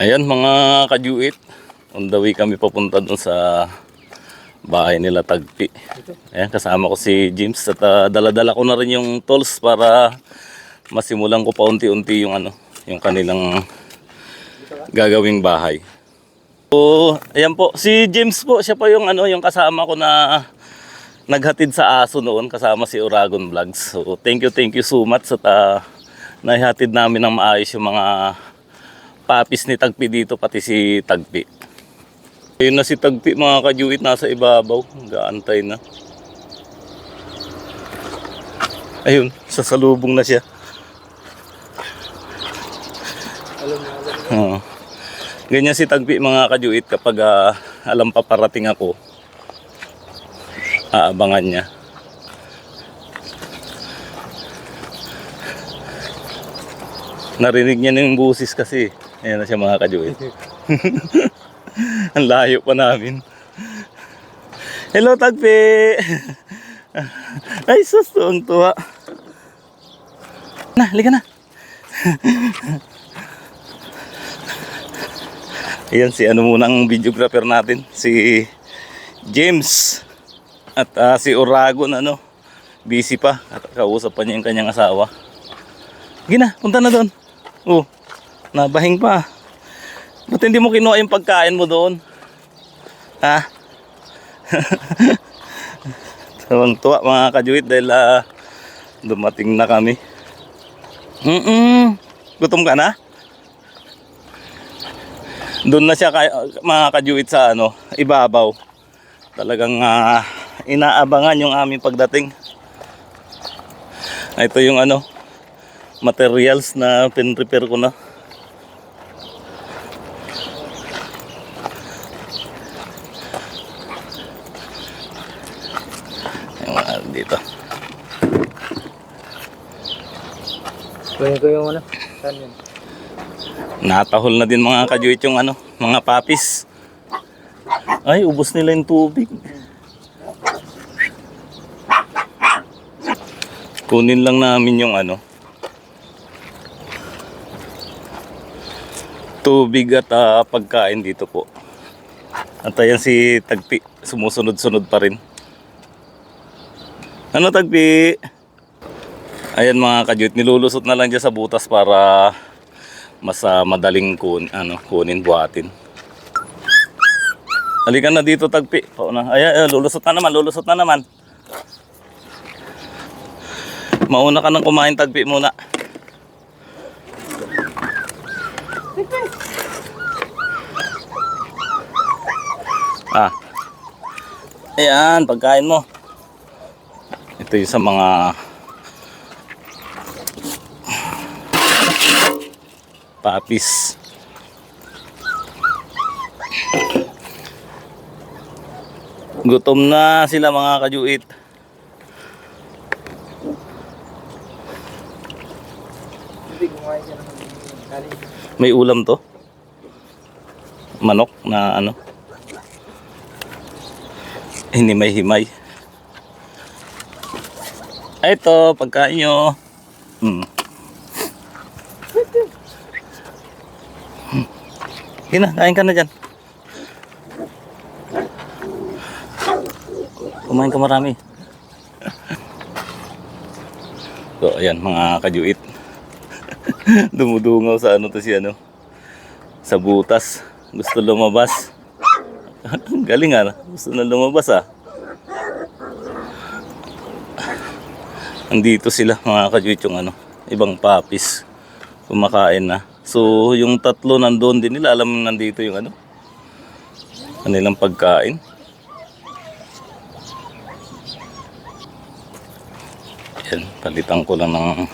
Ayan mga kajuit. On the way kami papunta dun sa bahay nila Tagpi. Ayan, kasama ko si James at ah, dala-dala ko na rin yung tools para masimulan ko pa unti-unti yung ano, yung kanilang gagawing bahay. So, ayan po, si James po, siya pa yung ano, yung kasama ko na naghatid sa aso noon kasama si Uragon Vlogs. So, thank you, thank you so much at uh, naihatid namin ng maayos yung mga papis ni Tagpi dito, pati si Tagpi. Ayun na si Tagpi, mga kajuit, nasa ibabaw. Gaantay na. Ayun, sasalubong na siya. Oo. Ganyan si Tagpi, mga kajuit, kapag ah, alam pa parating ako, aabangan niya. Narinig niya yung busis kasi. Ayan na siya mga kajuit. Ang layo pa namin. Hello, Tagpi! Ay, sus, tuwang tuwa. Na, halika na. Ayan si ano munang videographer natin, si James. At ah, si Oragon, ano, busy pa. At kausap pa niya yung kanyang asawa. Sige na, punta na doon. Oh, nabahing pa. Ba't hindi mo kinuha yung pagkain mo doon? Ha? Tawang tuwa mga kajuit dahil ah, dumating na kami. Mm-mm. Gutom ka na? Doon na siya kay, mga kajuit sa ano, ibabaw. Talagang ah, inaabangan yung aming pagdating. Ito yung ano, materials na pin-repair ko na. Yung mga dito. Kunin ko yung ano. Saan yun? Natahol na din mga kajuit yung ano, mga papis. Ay, ubos nila yung tubig. Kunin lang namin yung ano, tubig at ah, pagkain dito po. At ayan si Tagpi, sumusunod-sunod pa rin. Ano Tagpi? Ayan mga kajuit, nilulusot na lang dyan sa butas para mas ah, madaling kun, ano, kunin, buhatin. Halika na dito, Tagpi. Pauna. Ay, ay, lulusot na naman, lulusot na naman. Mauna ka nang kumain, Tagpi muna. Ah. Ayan, pagkain mo. Ito yung sa mga papis. Gutom na sila mga kajuit. May ulam to. Manok na ano. Hindi may himay. Ito, pagkain nyo. Hmm. Sige na, kain ka na dyan. Kumain ka marami. So, ayan mga kajuit. Dumudungaw sa ano to si ano. Sa butas. Gusto lumabas. Galing ah. Gusto na lumabas ah. Andito sila mga kajuit yung ano. Ibang papis. Kumakain na. So yung tatlo nandoon din nila. Alam nandito yung ano. Kanilang pagkain. Yan. Palitan ko lang ng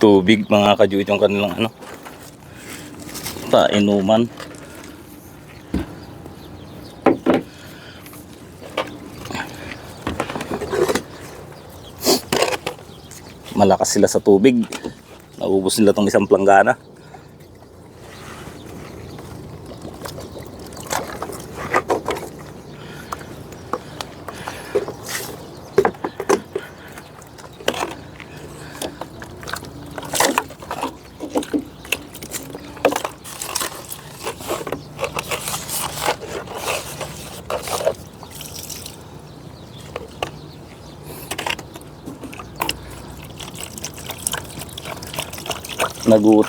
tubig mga kajuit yung kanilang ano painuman malakas sila sa tubig naubos nila tong isang planggana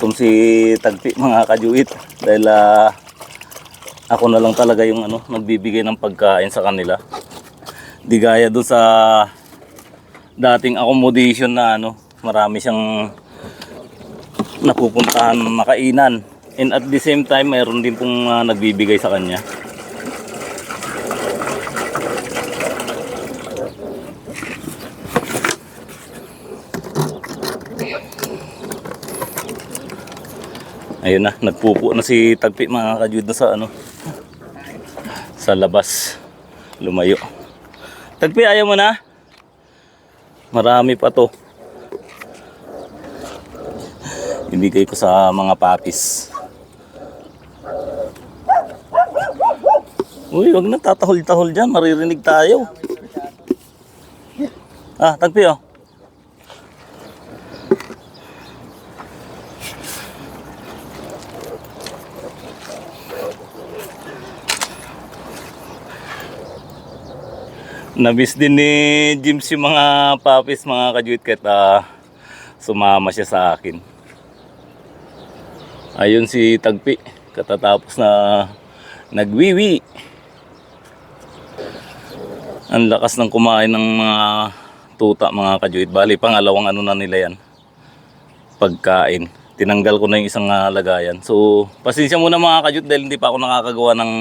nagutom si Tagpi mga kajuit dahil ah, ako na lang talaga yung ano nagbibigay ng pagkain sa kanila. Di gaya doon sa dating accommodation na ano, marami siyang napupuntahan makainan. And at the same time, mayroon din pong ah, nagbibigay sa kanya. Ayun na, nagpupo na si Tagpi mga kajud na sa ano sa labas. Lumayo. Tagpi, ayaw mo na? Marami pa to. Ibigay ko sa mga papis. Uy, wag na tatahol-tahol dyan. Maririnig tayo. Ah, tagpi oh. Nabis din ni Jims yung mga papis mga kajuit kahit ah, sumama siya sa akin. Ayun si Tagpi, katatapos na nagwiwi. Ang lakas ng kumain ng mga tuta mga kajuit. Bali, pangalawang ano na nila yan. Pagkain. Tinanggal ko na yung isang ah, lagayan. So, pasensya muna mga kajuit dahil hindi pa ako nakakagawa ng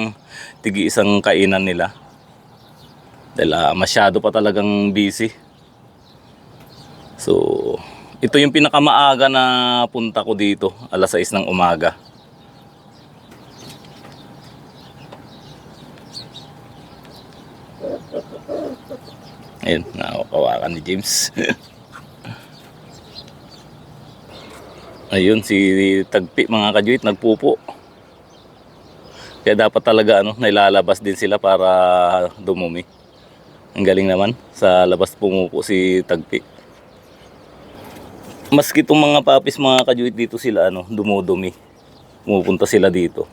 tigi isang kainan nila. Dahil ah, masyado pa talagang busy. So, ito yung pinakamaaga na punta ko dito, alas 6 ng umaga. Ayun, nakakawakan ni James. Ayun, si Tagpi mga kajuit, nagpupo. Kaya dapat talaga ano, nailalabas din sila para dumumi. Ang galing naman, sa labas pumupo si Tagpi. Maski itong mga papis, mga kajuit dito sila, ano, dumudumi. Pumupunta sila dito.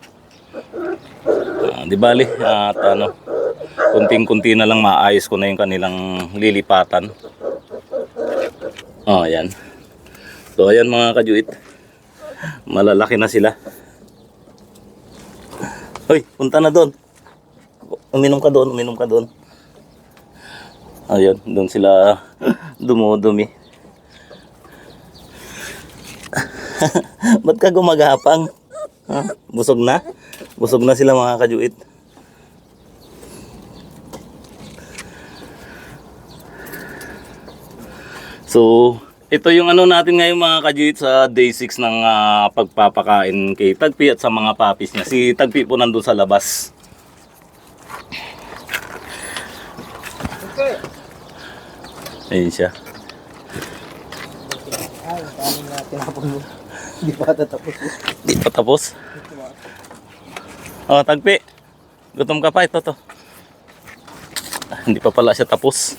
Ah, di bali, at ano, kunting-kunti na lang maayos ko na yung kanilang lilipatan. Oh, ayan. So, ayan mga kajuit. Malalaki na sila. Hoy, punta na doon. Uminom ka doon, uminom ka doon. Ayun, doon sila dumudumi. Ba't ka gumagapang? Ha? Busog na? Busog na sila mga kajuit. So, ito yung ano natin ngayon mga kajuit sa day 6 ng ah, pagpapakain kay Tagpi at sa mga papis niya. Si Tagpi po nandun sa labas. Okay. Ayun siya. Hindi pa tatapos. Di pa tapos. Oh, Tagpi. Gutom ka pa ito to. Hindi pa pala siya tapos.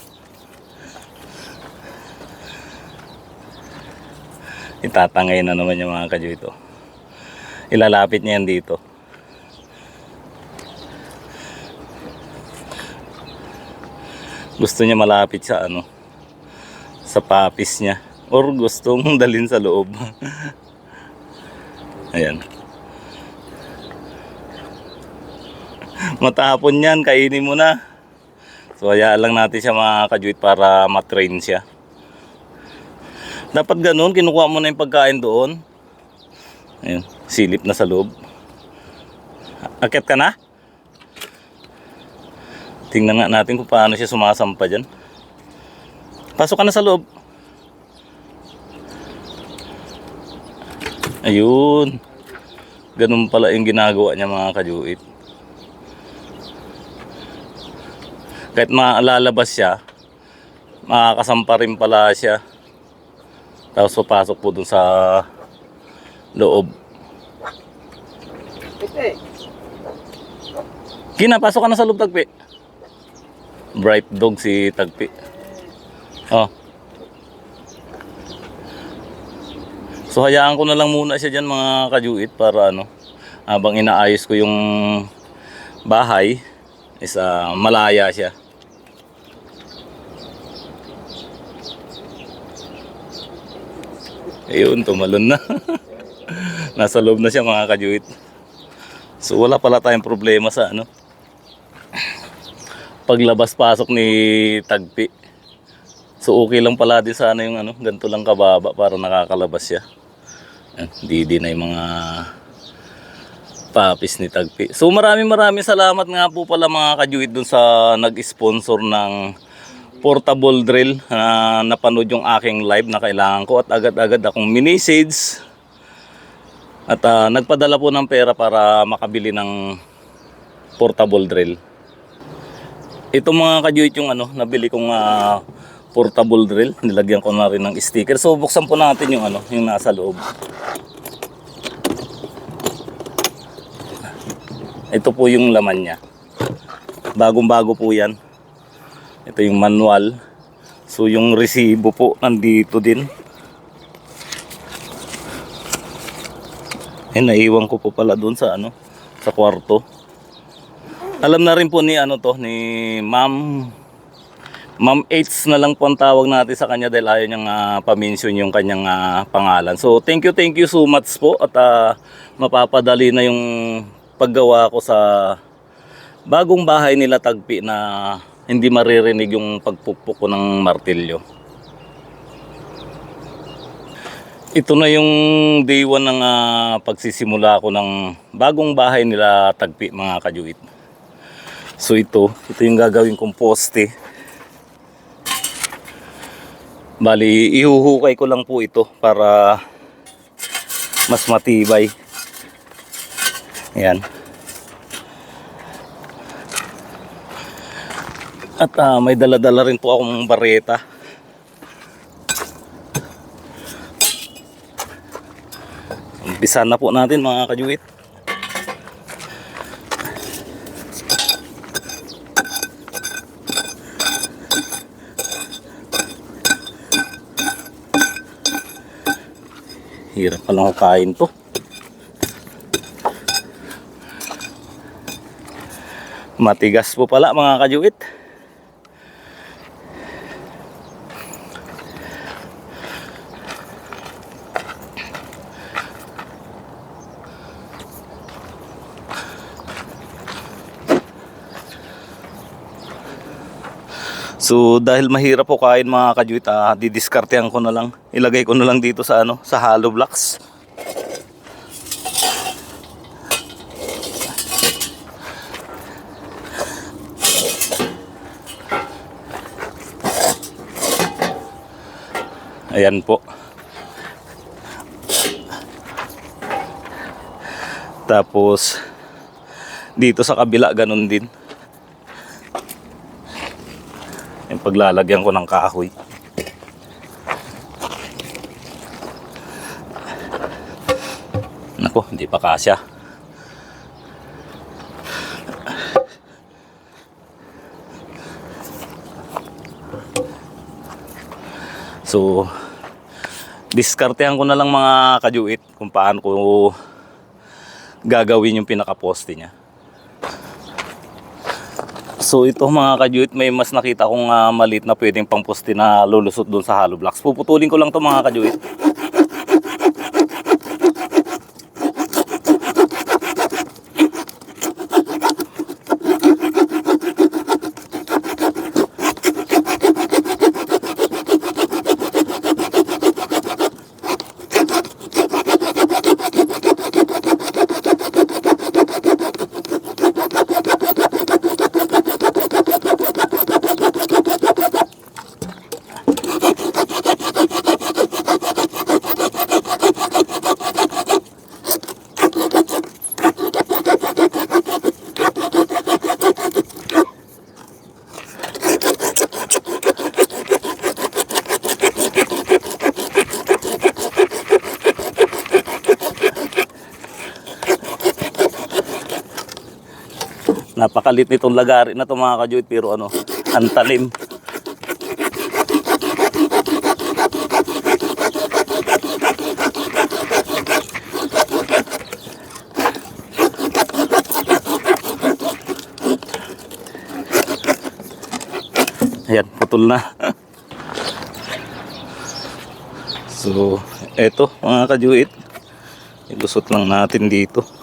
Itatangay na naman yung mga kadyo ito. Ilalapit niya yan dito. Gusto niya malapit sa ano papis niya or gustong dalhin sa loob. Ayan. Matapon yan, kainin mo na. So, hayaan lang natin siya mga kajuit para matrain siya. Dapat ganun, kinukuha mo na yung pagkain doon. Ayun, silip na sa loob. Akit ka na? Tingnan nga natin kung paano siya sumasampa dyan. Pasok ka na sa loob. Ayun. Ganun pala yung ginagawa niya mga kajuit. Kahit malalabas siya, makakasampa rin pala siya. Tapos papasok po dun sa loob. Kina, pasok ka na sa loob, Tagpi. Bright dog si Tagpi. Oh. So hayaan ko na lang muna siya dyan mga kajuit para ano, habang inaayos ko yung bahay, is ah, malaya siya. Ayun, tumalon na. Nasa loob na siya mga kajuit. So wala pala tayong problema sa ano. Paglabas-pasok ni Tagpi. So okay lang pala din sana yung ano, ganito lang kababa para nakakalabas siya. Didi na yung mga papis ni Tagpi. So maraming maraming salamat nga po pala mga kajuit dun sa nag-sponsor ng portable drill na napanood yung aking live na kailangan ko at agad-agad akong mini-message at ah, nagpadala po ng pera para makabili ng portable drill. Ito mga kajuit yung ano, nabili kong ah, portable drill. Nilagyan ko na rin ng sticker. So buksan po natin yung ano, yung nasa loob. Ito po yung laman niya. Bagong-bago po yan. Ito yung manual. So yung resibo po nandito din. Eh naiwan ko po pala doon sa ano, sa kwarto. Alam na rin po ni ano to ni Ma'am Ma'am H na lang po ang tawag natin sa kanya dahil ayaw niyang uh, pamention yung kanyang ah, pangalan. So thank you, thank you so much po at ah, mapapadali na yung paggawa ko sa bagong bahay nila tagpi na hindi maririnig yung pagpupok ko ng martilyo. Ito na yung day one ng ah, pagsisimula ko ng bagong bahay nila tagpi mga kajuit. So ito, ito yung gagawin kong poste. Bali, ihuhukay ko lang po ito para mas matibay. Ayan. At ah, may dala-dala rin po akong bareta. Umpisa na po natin mga kajuit. Hirap palang hukayin to. Matigas po pala mga kajuit. So dahil mahirap po kain mga kajuit, ah, didiskartehan ko na lang. Ilagay ko na lang dito sa ano, sa hollow blocks. Ayan po. Tapos dito sa kabila ganun din. Yung paglalagyan ko ng kahoy. Nako, hindi pa kasya. So, diskartehan ko na lang mga kajuit kung paano ko gagawin yung pinaka-poste niya. So ito mga kajuit, may mas nakita kong uh, maliit na pwedeng pangposte na lulusot doon sa hollow blocks. Puputulin ko lang to mga kajuit. Napakalit nitong lagari na to mga kajuit pero ano, ang talim. Ayan, putol na. so, eto mga kajuit. Ilusot lang natin dito.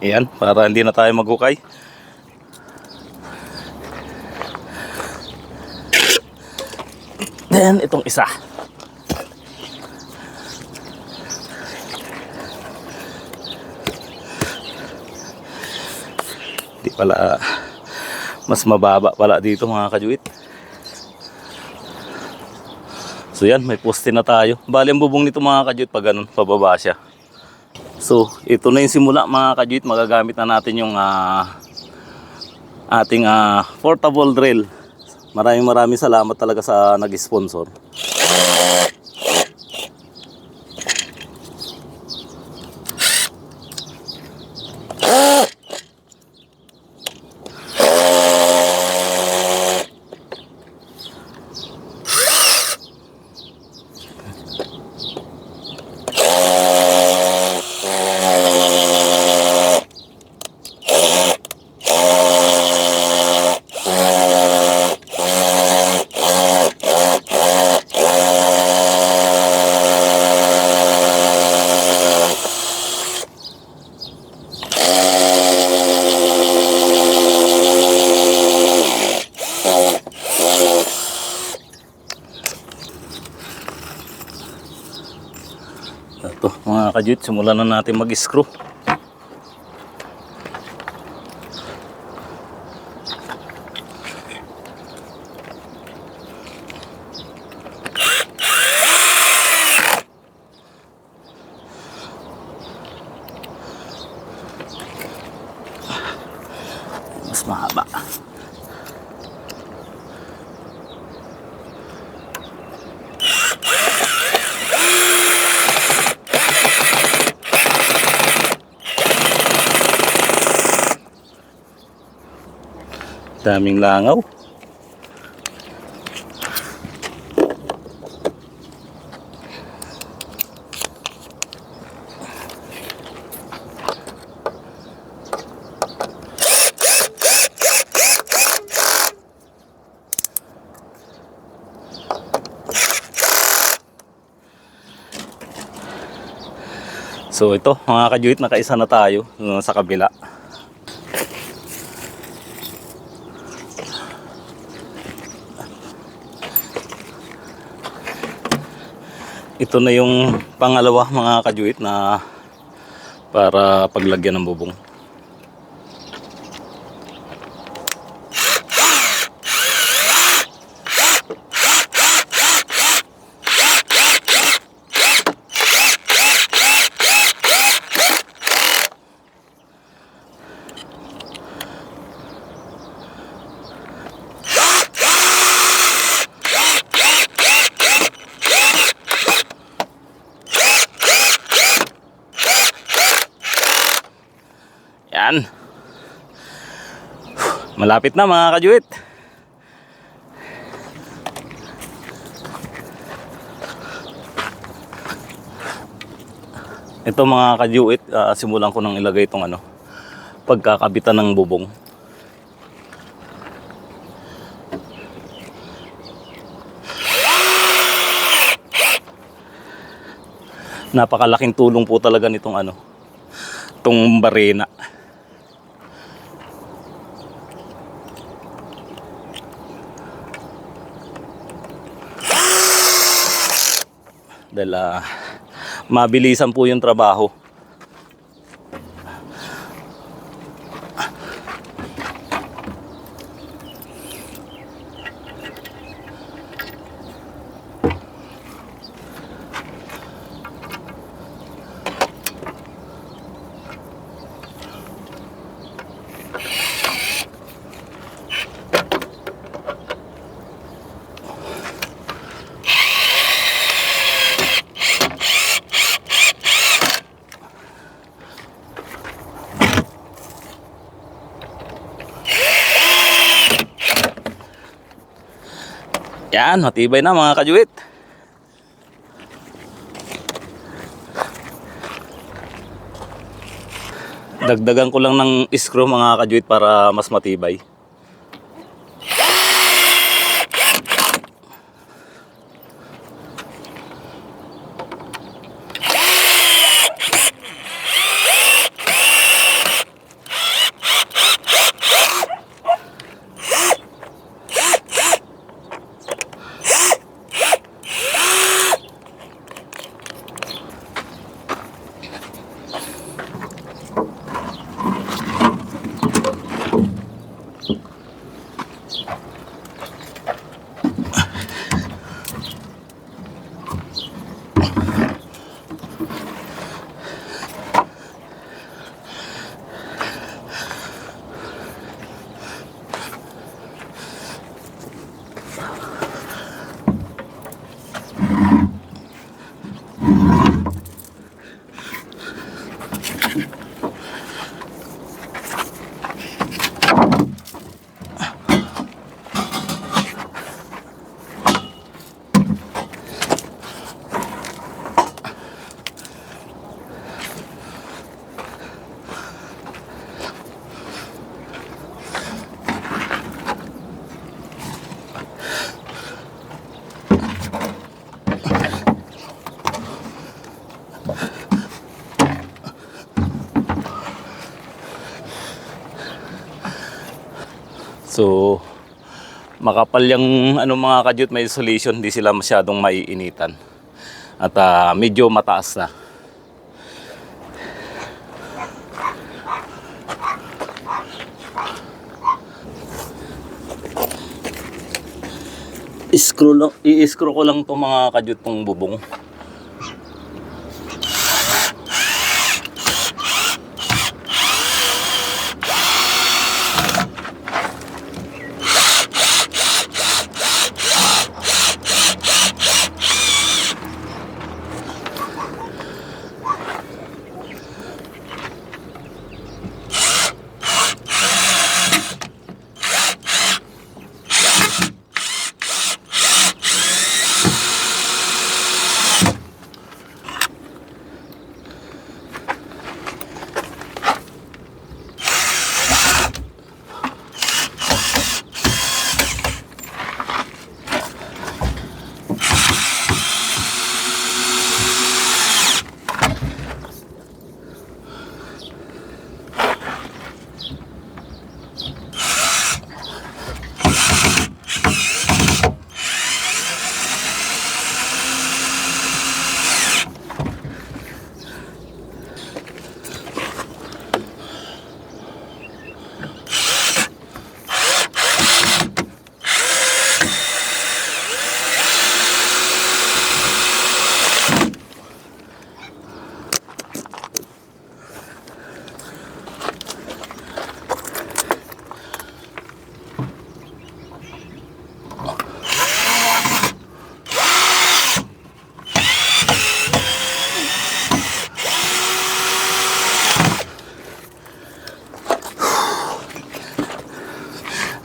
Ayan, para hindi na tayo maghukay. Then, itong isa. Di pala, mas mababa pala dito mga kajuit. So yan, may poste na tayo. Bali ang bubong nito mga kajuit pag ganun, pababa siya. So, ito na yung simula mga kajuit. Magagamit na natin yung ah, ating ah, portable drill. Maraming maraming salamat talaga sa nag-sponsor. Ito kajuit, simulan na natin mag-screw. Mas mahaba. Daming langaw. So ito mga kajuit nakaisa na tayo uh, sa kabila. Ito na yung pangalawa mga kajuit na para paglagyan ng bubong. Yan. Malapit na mga kajuit. Ito mga kajuit, ah, simulan ko nang ilagay itong ano, pagkakabitan ng bubong. Napakalaking tulong po talaga nitong ano, itong barena. Dahil ah, mabilisan po yung trabaho. Yan, matibay na mga kajuit. Dagdagan ko lang ng screw mga kajuit para mas matibay. So, makapal yung ano mga kadyut may isolation, hindi sila masyadong maiinitan. At ah, medyo mataas na. Screw lang, i-screw ko lang to mga kadyut tong bubong.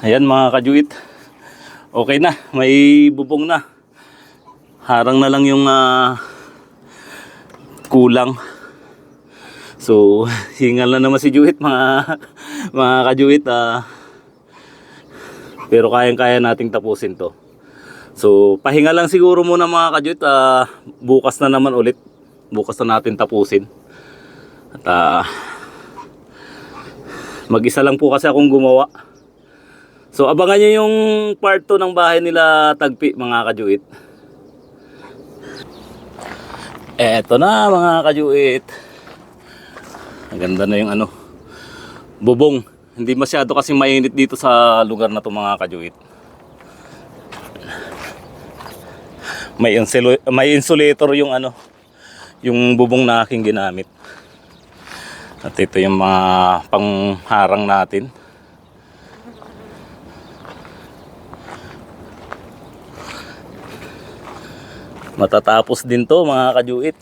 Ayan mga kajuit. Okay na, may bubong na. Harang na lang yung ah, kulang. So, hingal na naman si Juit mga mga kajuit. ah. pero kayang-kaya nating tapusin to. So, pahinga lang siguro muna mga kajuit. ah, bukas na naman ulit. Bukas na natin tapusin. At ah, mag-isa lang po kasi akong gumawa. So abangan nyo yung part 2 ng bahay nila Tagpi mga kajuit. Eto na mga kajuit. Ang ganda na yung ano. Bubong. Hindi masyado kasi mainit dito sa lugar na to mga kajuit. May, insulu- may insulator yung ano. Yung bubong na aking ginamit. At ito yung mga pangharang natin. Matatapos din to mga kajuit.